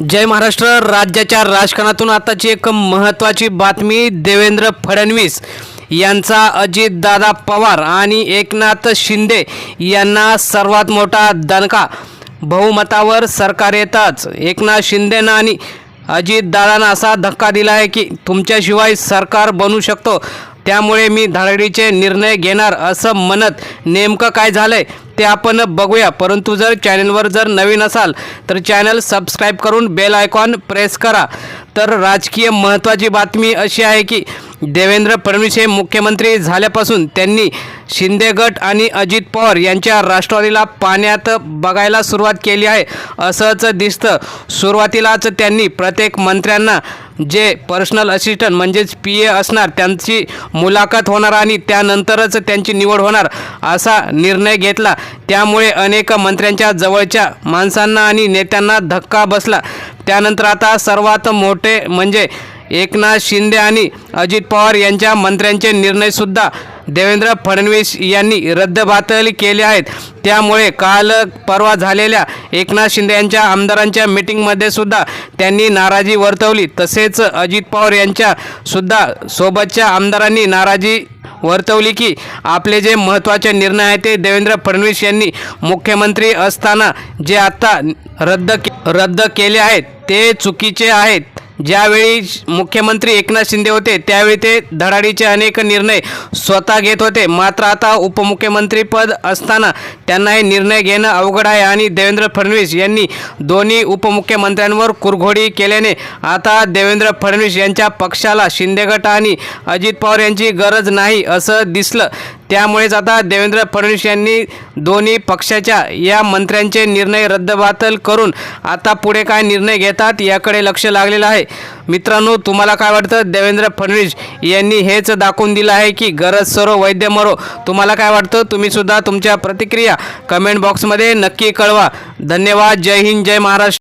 जय महाराष्ट्र. राज्याच्या राजकारणातून आताची एक महत्त्वाची बातमी देवेंद्र फडणवीस यांचा अजितदादा पवार आणि एकनाथ शिंदे यांना सर्वात मोठा दणका. बहुमतावर सरकार येताच एकनाथ शिंदेनं आणि अजितदादांना असा धक्का दिला आहे की तुमच्याशिवाय सरकार बनू शकतो. त्यामुळे मी धाडडीचे निर्णय घेणार असं म्हणत नेमकं काय झालं आहे ते आपण बघूया. परंतु जर चॅनलवर जर नवीन असाल तर चॅनल सबस्क्राईब करून बेल आयकॉन प्रेस करा. तर राजकीय महत्त्वाची बातमी अशी आहे की देवेंद्र फडणवीस हे मुख्यमंत्री झाल्यापासून त्यांनी शिंदे गट आणि अजित पवार यांच्या राष्ट्रवादीला पाण्यात बघायला सुरुवात केली आहे. असंच दिसतं. सुरुवातीलाच त्यांनी प्रत्येक मंत्र्यांना जे पर्सनल असिस्टंट म्हणजेच पी ए असणार त्यांची मुलाखत होणार आणि त्यानंतरच त्यांची निवड होणार असा निर्णय घेतला. त्यामुळे अनेक मंत्र्यांच्या जवळच्या माणसांना आणि नेत्यांना धक्का बसला. त्यानंतर आता सर्वात मोठे म्हणजे एकनाथ शिंदे आणि अजित पवार यांच्या मंत्र्यांचे निर्णयसुद्धा देवेंद्र फडणवीस यांनी रद्दबातल केले आहेत. त्यामुळे काल परवा झालेल्या एकनाथ शिंदे यांच्या आमदारांच्या मिटिंगमध्ये सुद्धा त्यांनी नाराजी वर्तवली. तसेच अजित पवार यांच्या सुद्धा सोबतच्या आमदारांनी नाराजी वर्तवली की आपले जे महत्त्वाचे निर्णय आहेत ते देवेंद्र फडणवीस यांनी मुख्यमंत्री असताना जे आत्ता रद्द के रद्द केले आहेत ते चुकीचे आहेत. ज्यावेळी मुख्यमंत्री एकनाथ शिंदे होते त्यावेळी ते धडाडीचे अनेक निर्णय स्वतः घेत होते. मात्र आता उपमुख्यमंत्रीपद असताना त्यांना हे निर्णय घेणं अवघड आहे आणि देवेंद्र फडणवीस यांनी दोन्ही उपमुख्यमंत्र्यांवर कुरघोडी केल्याने आता देवेंद्र फडणवीस यांच्या पक्षाला शिंदे गट आणि अजित पवार यांची गरज नाही असं दिसलं. त्यामुळेच आता देवेंद्र फडणवीस यांनी दोन्ही पक्षाच्या या मंत्र्यांचे निर्णय रद्दबातल करून आता पुढे काय निर्णय घेतात याकडे लक्ष लागलेलं आहे. मित्रांनो तुम्हाला काय वाटतं? देवेंद्र फडणवीस यांनी हेच दाखवून दिलं आहे की गरज सरो वैद्य मरो. तुम्हाला काय वाटतं? तुम्ही सुद्धा तुमच्या प्रतिक्रिया कमेंट बॉक्समध्ये नक्की कळवा. धन्यवाद. जय हिंद. जय महाराष्ट्र.